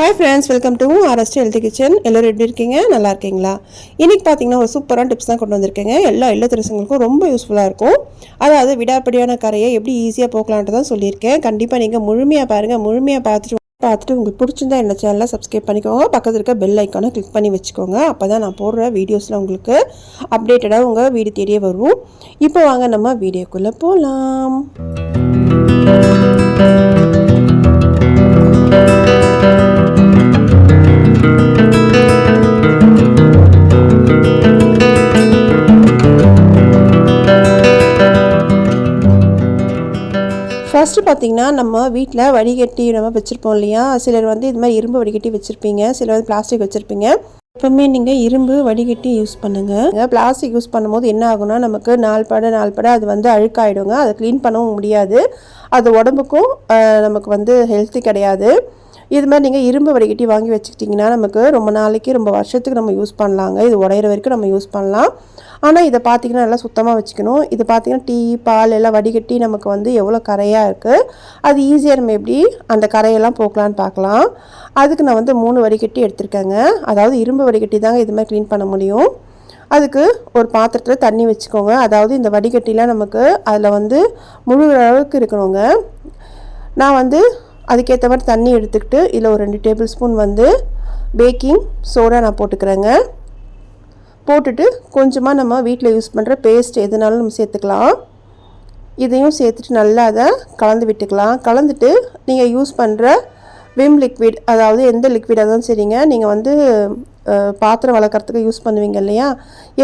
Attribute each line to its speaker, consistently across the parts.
Speaker 1: hi friends welcome to RST health kitchen எல்லோரும் எப்படி இருக்கீங்க நல்லா இருக்கீங்களா இன்றைக்கி பார்த்தீங்கன்னா ஒரு சூப்பரான டிப்ஸ் தான் கொண்டு வந்திருக்கேங்க எல்லா இல்லத்தரசங்களுக்கும் ரொம்ப யூஸ்ஃபுல்லாக இருக்கும் அதாவது விடாப்படியான கரையை எப்படி ஈஸியாக போக்கலான்ட்டு தான் சொல்லியிருக்கேன் கண்டிப்பாக நீங்கள் முழுமையாக பாருங்கள் முழுமையாக பார்த்துட்டு பார்த்துட்டு உங்களுக்கு பிடிச்சிருந்தா என்ன சேனலில் சப்ஸ்கிரைப் பண்ணிக்கோங்க பக்கத்தில் இருக்க பெல் ஐக்கானை கிளிக் பண்ணி வச்சுக்கோங்க அப்போ தான் நான் போடுற வீடியோஸில் உங்களுக்கு அப்டேட்டடாக உங்கள் வீடு தேடியே வரும் இப்போ வாங்க நம்ம வீடியோக்குள்ளே போகலாம் பார்த்திங்கன்னா நம்ம வீட்டில் வடிகட்டி நம்ம வச்சுருப்போம் இல்லையா சிலர் வந்து இது மாதிரி இரும்பு வடிகட்டி வச்சுருப்பீங்க சிலர் வந்து பிளாஸ்டிக் வச்சுருப்பீங்க எப்பவுமே நீங்கள் இரும்பு வடிகட்டி யூஸ் பண்ணுங்கள் பிளாஸ்டிக் யூஸ் பண்ணும்போது என்ன ஆகும்னா நமக்கு நாலு பட நாள் பட அது வந்து அழுக்காயிடுங்க அதை க்ளீன் பண்ணவும் முடியாது அது உடம்புக்கும் நமக்கு வந்து ஹெல்த்தி கிடையாது இது மாதிரி நீங்கள் இரும்பு வடிகட்டி வாங்கி வச்சுக்கிட்டிங்கன்னா நமக்கு ரொம்ப நாளைக்கு ரொம்ப வருஷத்துக்கு நம்ம யூஸ் பண்ணலாங்க இது உடையிற வரைக்கும் நம்ம யூஸ் பண்ணலாம் ஆனால் இதை பார்த்திங்கன்னா நல்லா சுத்தமாக வச்சுக்கணும் இது பார்த்திங்கன்னா டீ பால் எல்லாம் வடிகட்டி நமக்கு வந்து எவ்வளோ கரையாக இருக்குது அது ஈஸியாக நம்ம எப்படி அந்த கரையெல்லாம் போக்கலான்னு பார்க்கலாம் அதுக்கு நான் வந்து மூணு வடிகட்டி எடுத்திருக்கேங்க அதாவது இரும்பு வடிகட்டி தாங்க இது மாதிரி க்ளீன் பண்ண முடியும் அதுக்கு ஒரு பாத்திரத்தில் தண்ணி வச்சுக்கோங்க அதாவது இந்த வடிகட்டிலாம் நமக்கு அதில் வந்து முழுகிற அளவுக்கு இருக்கணுங்க நான் வந்து அதுக்கேற்ற மாதிரி தண்ணி எடுத்துக்கிட்டு இதில் ஒரு ரெண்டு டேபிள் ஸ்பூன் வந்து பேக்கிங் சோடா நான் போட்டுக்கிறேங்க போட்டுட்டு கொஞ்சமாக நம்ம வீட்டில் யூஸ் பண்ணுற பேஸ்ட் எதுனாலும் நம்ம சேர்த்துக்கலாம் இதையும் சேர்த்துட்டு நல்லா அதை கலந்து விட்டுக்கலாம் கலந்துட்டு நீங்கள் யூஸ் பண்ணுற விம் லிக்விட் அதாவது எந்த லிக்விடாக தான் சரிங்க நீங்கள் வந்து பாத்திரம் வளர்க்குறதுக்கு யூஸ் பண்ணுவீங்க இல்லையா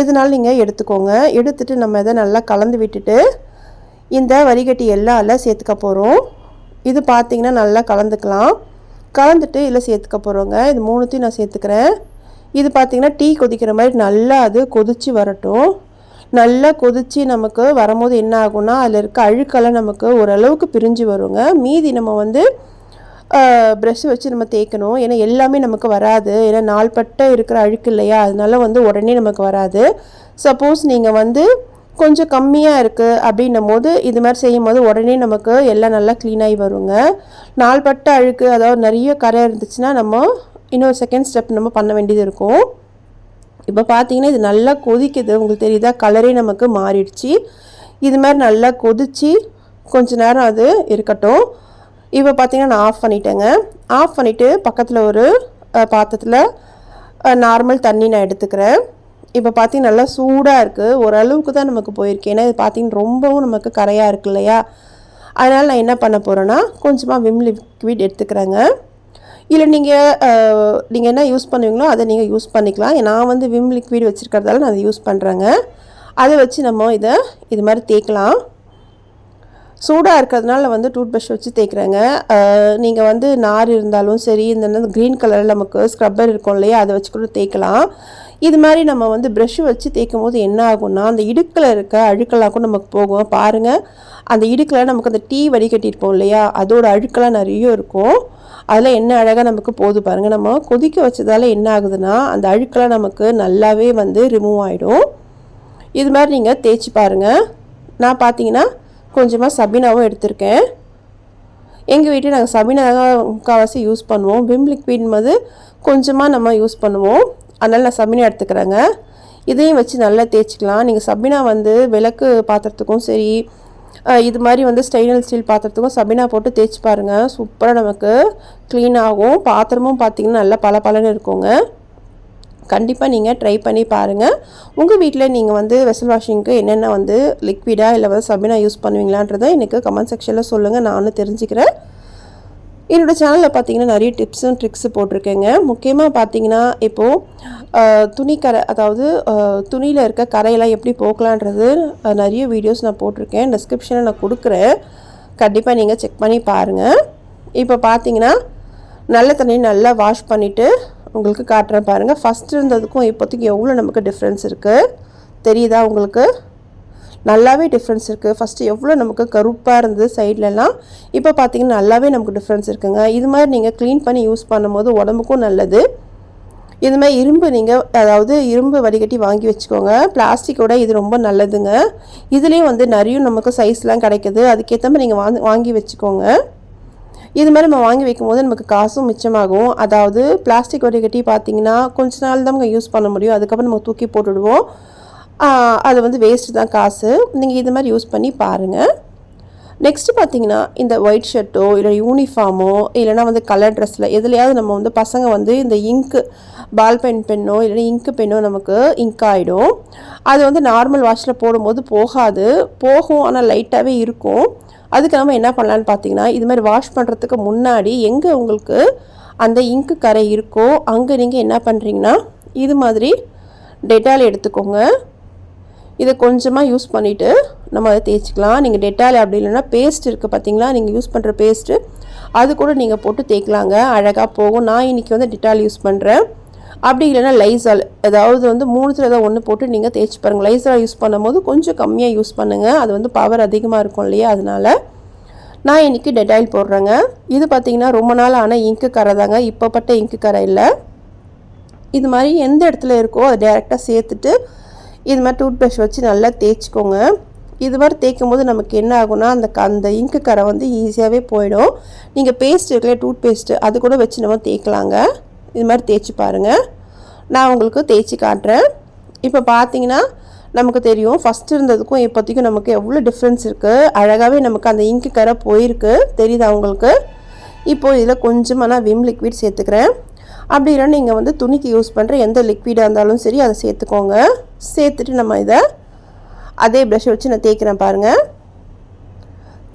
Speaker 1: எதுனாலும் நீங்கள் எடுத்துக்கோங்க எடுத்துகிட்டு நம்ம இதை நல்லா கலந்து விட்டுட்டு இந்த வரிகட்டி எல்லாம் சேர்த்துக்க போகிறோம் இது பார்த்திங்கன்னா நல்லா கலந்துக்கலாம் கலந்துட்டு இதில் சேர்த்துக்க போகிறோங்க இது மூணுத்தையும் நான் சேர்த்துக்கிறேன் இது பார்த்திங்கன்னா டீ கொதிக்கிற மாதிரி நல்லா அது கொதித்து வரட்டும் நல்லா கொதித்து நமக்கு வரும்போது என்ன ஆகும்னா அதில் இருக்க அழுக்கெல்லாம் நமக்கு ஓரளவுக்கு பிரிஞ்சு வருங்க மீதி நம்ம வந்து ப்ரெஷ் வச்சு நம்ம தேய்க்கணும் ஏன்னா எல்லாமே நமக்கு வராது ஏன்னா நாள்பட்ட இருக்கிற அழுக்கு இல்லையா அதனால வந்து உடனே நமக்கு வராது சப்போஸ் நீங்கள் வந்து கொஞ்சம் கம்மியாக இருக்குது அப்படின்னும் போது இது மாதிரி செய்யும் போது உடனே நமக்கு எல்லாம் நல்லா க்ளீனாகி வருங்க நாள்பட்ட அழுக்கு அதாவது நிறைய கரை இருந்துச்சுன்னா நம்ம இன்னொரு செகண்ட் ஸ்டெப் நம்ம பண்ண வேண்டியது இருக்கும் இப்போ பார்த்தீங்கன்னா இது நல்லா கொதிக்குது உங்களுக்கு தெரியுதா கலரே நமக்கு மாறிடுச்சு இது மாதிரி நல்லா கொதிச்சு கொஞ்ச நேரம் அது இருக்கட்டும் இப்போ பார்த்தீங்கன்னா நான் ஆஃப் பண்ணிட்டேங்க ஆஃப் பண்ணிவிட்டு பக்கத்தில் ஒரு பாத்திரத்தில் நார்மல் தண்ணி நான் எடுத்துக்கிறேன் இப்போ பார்த்தீங்கன்னா நல்லா சூடாக இருக்குது ஓரளவுக்கு தான் நமக்கு போயிருக்கு ஏன்னா இது பார்த்தீங்கன்னா ரொம்பவும் நமக்கு கரையாக இருக்கு இல்லையா அதனால் நான் என்ன பண்ண போகிறேன்னா கொஞ்சமாக விம் லிக்விட் எடுத்துக்கிறேங்க இல்லை நீங்கள் நீங்கள் என்ன யூஸ் பண்ணுவீங்களோ அதை நீங்கள் யூஸ் பண்ணிக்கலாம் நான் வந்து விம் லிக்விட் வச்சுருக்கிறதால நான் அதை யூஸ் பண்ணுறேங்க அதை வச்சு நம்ம இதை இது மாதிரி தேய்க்கலாம் சூடாக இருக்கிறதுனால வந்து டூத் ப்ரஷ் வச்சு தேய்க்குறேங்க நீங்கள் வந்து நார் இருந்தாலும் சரி இந்த க்ரீன் கலரில் நமக்கு ஸ்க்ரப்பர் இருக்கும் இல்லையா அதை வச்சு கூட தேய்க்கலாம் இது மாதிரி நம்ம வந்து ப்ரஷ் வச்சு தேய்க்கும் போது என்ன ஆகும்னா அந்த இடுக்கில் இருக்க அழுக்கெல்லாம் கூட நமக்கு போகும் பாருங்கள் அந்த இடுக்கில் நமக்கு அந்த டீ வடிகட்டியிருப்போம் இல்லையா அதோட அழுக்கெல்லாம் நிறைய இருக்கும் அதில் என்ன அழகாக நமக்கு போது பாருங்கள் நம்ம கொதிக்க வச்சதால் என்ன ஆகுதுன்னா அந்த அழுக்கெல்லாம் நமக்கு நல்லாவே வந்து ரிமூவ் ஆகிடும் இது மாதிரி நீங்கள் தேய்ச்சி பாருங்கள் நான் பார்த்தீங்கன்னா கொஞ்சமாக சபினாவும் எடுத்திருக்கேன் எங்கள் வீட்டில் நாங்கள் சபினா முக்கால்வாசி யூஸ் பண்ணுவோம் விம் லிக்விட் வந்து கொஞ்சமாக நம்ம யூஸ் பண்ணுவோம் அதனால் நான் சபினா எடுத்துக்கிறேங்க இதையும் வச்சு நல்லா தேய்ச்சிக்கலாம் நீங்கள் சபினா வந்து விளக்கு பாத்திரத்துக்கும் சரி இது மாதிரி வந்து ஸ்டைனல் ஸ்டீல் பாத்திரத்துக்கும் சபினா போட்டு தேய்ச்சி பாருங்கள் சூப்பராக நமக்கு க்ளீன் ஆகும் பாத்திரமும் பார்த்திங்கன்னா நல்லா பல பலன்னு இருக்குங்க கண்டிப்பாக நீங்கள் ட்ரை பண்ணி பாருங்கள் உங்கள் வீட்டில் நீங்கள் வந்து வெசல் வாஷிங்க்கு என்னென்ன வந்து லிக்விடாக இல்லை வந்து சபினா யூஸ் பண்ணுவீங்களான்றதை எனக்கு கமெண்ட் செக்ஷனில் சொல்லுங்கள் நானும் தெரிஞ்சுக்கிறேன் என்னோடய சேனலில் பார்த்தீங்கன்னா நிறைய டிப்ஸும் ட்ரிக்ஸு போட்டிருக்கேங்க முக்கியமாக பார்த்தீங்கன்னா இப்போது துணி கரை அதாவது துணியில் இருக்க கரையெல்லாம் எப்படி போக்கலான்றது நிறைய வீடியோஸ் நான் போட்டிருக்கேன் டிஸ்கிரிப்ஷனில் நான் கொடுக்குறேன் கண்டிப்பாக நீங்கள் செக் பண்ணி பாருங்கள் இப்போ பார்த்தீங்கன்னா நல்ல தண்ணியை நல்லா வாஷ் பண்ணிவிட்டு உங்களுக்கு காட்டுறேன் பாருங்கள் ஃபஸ்ட்டு இருந்ததுக்கும் இப்போதைக்கு எவ்வளோ நமக்கு டிஃப்ரென்ஸ் இருக்குது தெரியுதா உங்களுக்கு நல்லாவே டிஃப்ரென்ஸ் இருக்குது ஃபஸ்ட்டு எவ்வளோ நமக்கு கருப்பாக இருந்தது சைட்லலாம் இப்போ பார்த்திங்கன்னா நல்லாவே நமக்கு டிஃப்ரென்ஸ் இருக்குங்க இது மாதிரி நீங்கள் க்ளீன் பண்ணி யூஸ் பண்ணும்போது உடம்புக்கும் நல்லது இது மாதிரி இரும்பு நீங்கள் அதாவது இரும்பு வடிகட்டி வாங்கி வச்சுக்கோங்க பிளாஸ்டிக்கோட இது ரொம்ப நல்லதுங்க இதுலேயும் வந்து நிறைய நமக்கு சைஸ்லாம் கிடைக்கிது அதுக்கேற்ற மாதிரி நீங்கள் வாங்கி வாங்கி வச்சுக்கோங்க இது மாதிரி நம்ம வாங்கி வைக்கும்போது நமக்கு காசும் மிச்சமாகும் அதாவது பிளாஸ்டிக் வடிகட்டி பார்த்திங்கன்னா கொஞ்ச நாள் தான் யூஸ் பண்ண முடியும் அதுக்கப்புறம் நம்ம தூக்கி போட்டுவிடுவோம் அது வந்து வேஸ்ட்டு தான் காசு நீங்கள் இது மாதிரி யூஸ் பண்ணி பாருங்கள் நெக்ஸ்ட்டு பார்த்தீங்கன்னா இந்த ஒயிட் ஷர்ட்டோ இல்லை யூனிஃபார்மோ இல்லைனா வந்து கலர் ட்ரெஸ்ஸில் எதுலையாவது நம்ம வந்து பசங்க வந்து இந்த இங்கு பால் பென் பெண்ணோ இல்லைனா இங்க்கு பெண்ணோ நமக்கு இங்க் ஆகிடும் அது வந்து நார்மல் வாஷில் போடும்போது போகாது போகும் ஆனால் லைட்டாகவே இருக்கும் அதுக்கு நம்ம என்ன பண்ணலான்னு பார்த்தீங்கன்னா இது மாதிரி வாஷ் பண்ணுறதுக்கு முன்னாடி எங்கே உங்களுக்கு அந்த இங்கு கரை இருக்கோ அங்கே நீங்கள் என்ன பண்ணுறீங்கன்னா இது மாதிரி டெட்டால் எடுத்துக்கோங்க இதை கொஞ்சமாக யூஸ் பண்ணிவிட்டு நம்ம அதை தேய்ச்சிக்கலாம் நீங்கள் டெட்டால் அப்படி இல்லைன்னா பேஸ்ட் இருக்குது பார்த்தீங்களா நீங்கள் யூஸ் பண்ணுற பேஸ்ட்டு அது கூட நீங்கள் போட்டு தேய்க்கலாங்க அழகாக போகும் நான் இன்றைக்கி வந்து டெட்டால் யூஸ் பண்ணுறேன் அப்படி இல்லைன்னா லைசால் ஏதாவது வந்து மூணுத்தில் ஏதாவது ஒன்று போட்டு நீங்கள் தேய்ச்சி பாருங்கள் லைசால் யூஸ் பண்ணும்போது கொஞ்சம் கம்மியாக யூஸ் பண்ணுங்கள் அது வந்து பவர் அதிகமாக இருக்கும் இல்லையா அதனால் நான் இன்றைக்கி டெட்டாயில் போடுறேங்க இது பார்த்திங்கன்னா ரொம்ப நாள் ஆனால் இங்கு கரை தாங்க இப்போ பட்ட இங்கு கரை இல்லை இது மாதிரி எந்த இடத்துல இருக்கோ அதை டேரெக்டாக சேர்த்துட்டு இது மாதிரி டூத் ப்ரஷ் வச்சு நல்லா தேய்ச்சிக்கோங்க இது மாதிரி தேய்க்கும் போது நமக்கு என்ன ஆகும்னா அந்த அந்த இங்கு கரை வந்து ஈஸியாகவே போயிடும் நீங்கள் பேஸ்ட் இருக்குல்ல டூத் பேஸ்ட்டு அது கூட வச்சு நம்ம தேய்க்கலாங்க இது மாதிரி தேய்ச்சி பாருங்கள் நான் உங்களுக்கு தேய்ச்சி காட்டுறேன் இப்போ பார்த்தீங்கன்னா நமக்கு தெரியும் ஃபஸ்ட் இருந்ததுக்கும் இப்போதைக்கும் நமக்கு எவ்வளோ டிஃப்ரென்ஸ் இருக்குது அழகாகவே நமக்கு அந்த இங்கு கரை போயிருக்கு தெரியுதா உங்களுக்கு இப்போது இதில் கொஞ்சமாக நான் விம் லிக்விட் சேர்த்துக்கிறேன் அப்படி இல்லைன்னா நீங்கள் வந்து துணிக்கு யூஸ் பண்ணுற எந்த லிக்விடாக இருந்தாலும் சரி அதை சேர்த்துக்கோங்க சேர்த்துட்டு நம்ம இதை அதே ப்ரஷ் வச்சு நான் தேய்க்கிறேன் பாருங்கள்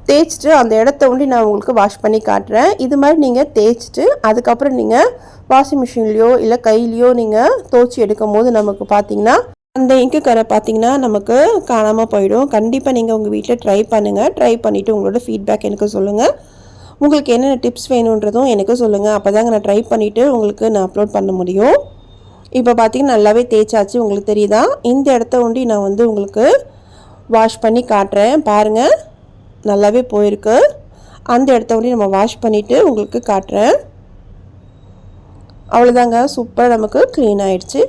Speaker 1: தேய்ச்சிட்டு அந்த இடத்த ஒண்டி நான் உங்களுக்கு வாஷ் பண்ணி காட்டுறேன் இது மாதிரி நீங்கள் தேய்ச்சிட்டு அதுக்கப்புறம் நீங்கள் வாஷிங் மிஷின்லேயோ இல்லை கையிலையோ நீங்கள் தோச்சி எடுக்கும் போது நமக்கு பார்த்தீங்கன்னா அந்த இங்கு கரை பார்த்தீங்கன்னா நமக்கு காணாமல் போயிடும் கண்டிப்பாக நீங்கள் உங்கள் வீட்டில் ட்ரை பண்ணுங்கள் ட்ரை பண்ணிவிட்டு உங்களோட ஃபீட்பேக் எனக்கு சொல்லுங்கள் உங்களுக்கு என்னென்ன டிப்ஸ் வேணுன்றதும் எனக்கு சொல்லுங்கள் அப்போ தாங்க நான் ட்ரை பண்ணிவிட்டு உங்களுக்கு நான் அப்லோட் பண்ண முடியும் இப்போ பார்த்தீங்கன்னா நல்லாவே தேய்ச்சாச்சு உங்களுக்கு தெரியுதா இந்த இடத்த ஒண்டி நான் வந்து உங்களுக்கு வாஷ் பண்ணி காட்டுறேன் பாருங்கள் நல்லாவே போயிருக்கு அந்த இடத்த ஒண்டி நம்ம வாஷ் பண்ணிவிட்டு உங்களுக்கு காட்டுறேன் அவ்வளோதாங்க சூப்பராக நமக்கு க்ளீன் ஆகிடுச்சு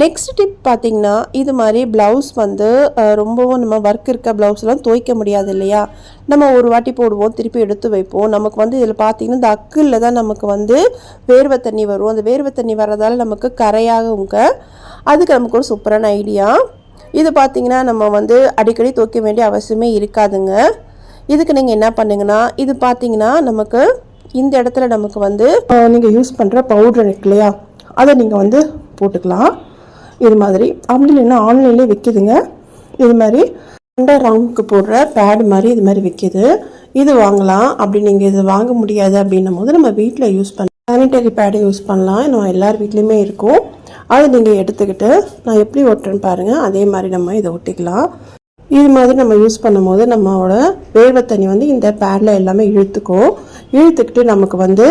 Speaker 1: நெக்ஸ்ட் டிப் பார்த்திங்கன்னா இது மாதிரி ப்ளவுஸ் வந்து ரொம்பவும் நம்ம ஒர்க் இருக்க ப்ளவுஸ்லாம் துவைக்க முடியாது இல்லையா நம்ம ஒரு வாட்டி போடுவோம் திருப்பி எடுத்து வைப்போம் நமக்கு வந்து இதில் பார்த்திங்கன்னா இந்த அக்கில் தான் நமக்கு வந்து வேர்வை தண்ணி வரும் அந்த வேர்வை தண்ணி வர்றதால் நமக்கு கரையாகுங்க அதுக்கு நமக்கு ஒரு சூப்பரான ஐடியா இது பார்த்திங்கன்னா நம்ம வந்து அடிக்கடி துவைக்க வேண்டிய அவசியமே இருக்காதுங்க இதுக்கு நீங்கள் என்ன பண்ணுங்கன்னா இது பார்த்தீங்கன்னா நமக்கு இந்த இடத்துல நமக்கு வந்து நீங்கள் யூஸ் பண்ணுற பவுடர் இருக்கு இல்லையா அதை நீங்கள் வந்து போட்டுக்கலாம் இது மாதிரி அப்படி இல்லைன்னா ஆன்லைன்லேயே விற்கிதுங்க இது மாதிரி அண்டர் ரவுண்டுக்கு போடுற பேடு மாதிரி இது மாதிரி விற்கிது இது வாங்கலாம் அப்படி நீங்கள் இது வாங்க முடியாது அப்படின்னும் போது நம்ம வீட்டில் யூஸ் பண்ண சானிடரி பேடு யூஸ் பண்ணலாம் நம்ம எல்லார் வீட்லேயுமே இருக்கும் அதை நீங்கள் எடுத்துக்கிட்டு நான் எப்படி ஒட்டுறேன்னு பாருங்கள் அதே மாதிரி நம்ம இதை ஒட்டிக்கலாம் இது மாதிரி நம்ம யூஸ் பண்ணும்போது நம்மளோட வேர்வை தண்ணி வந்து இந்த பேடில் எல்லாமே இழுத்துக்கும் இழுத்துக்கிட்டு நமக்கு வந்து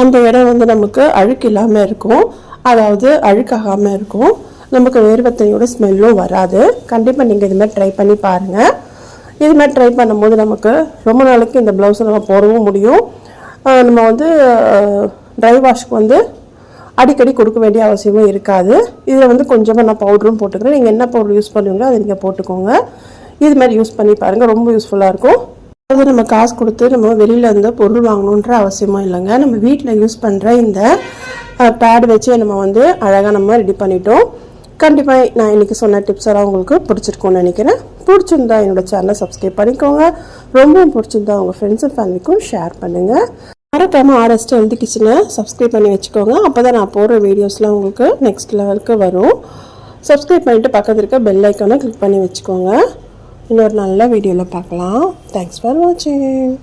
Speaker 1: அந்த இடம் வந்து நமக்கு அழுக்கு இல்லாமல் இருக்கும் அதாவது அழுக்காகாமல் இருக்கும் நமக்கு வேர்வத்தையோட ஸ்மெல்லும் வராது கண்டிப்பாக நீங்கள் இதுமாதிரி ட்ரை பண்ணி பாருங்கள் இதுமாதிரி ட்ரை பண்ணும்போது நமக்கு ரொம்ப நாளைக்கு இந்த ப்ளவுஸை நம்ம போடவும் முடியும் நம்ம வந்து ட்ரை வாஷ்க்கு வந்து அடிக்கடி கொடுக்க வேண்டிய அவசியமும் இருக்காது இதில் வந்து கொஞ்சமாக நான் பவுடரும் போட்டுக்கிறேன் நீங்கள் என்ன பவுடர் யூஸ் பண்ணுவீங்களோ அதை நீங்கள் போட்டுக்கோங்க இது மாதிரி யூஸ் பண்ணி பாருங்கள் ரொம்ப யூஸ்ஃபுல்லாக இருக்கும் அது நம்ம காசு கொடுத்து நம்ம வெளியில் இருந்து பொருள் வாங்கணுன்ற அவசியமும் இல்லைங்க நம்ம வீட்டில் யூஸ் பண்ணுற இந்த பேட் வச்சு நம்ம வந்து அழகாக நம்ம ரெடி பண்ணிட்டோம் கண்டிப்பாக நான் இன்றைக்கி சொன்ன டிப்ஸ் எல்லாம் உங்களுக்கு பிடிச்சிருக்கோன்னு நினைக்கிறேன் பிடிச்சிருந்தா என்னோடய சேனலை சப்ஸ்கிரைப் பண்ணிக்கோங்க ரொம்பவும் பிடிச்சிருந்தா உங்கள் ஃப்ரெண்ட்ஸ் அண்ட் ஃபேமிலிக்கும் ஷேர் பண்ணுங்கள் மறக்காமல் ஆர்எஸ்ட் ஹெல்தி கிச்சனை சப்ஸ்கிரைப் பண்ணி வச்சுக்கோங்க அப்போ தான் நான் போடுற வீடியோஸ்லாம் உங்களுக்கு நெக்ஸ்ட் லெவலுக்கு வரும் சப்ஸ்கிரைப் பண்ணிவிட்டு பக்கத்தில் இருக்க பெல் ஐக்கானை கிளிக் பண்ணி வச்சுக்கோங்க இன்னொரு நல்ல வீடியோவில் பார்க்கலாம் தேங்க்ஸ் ஃபார் வாட்சிங்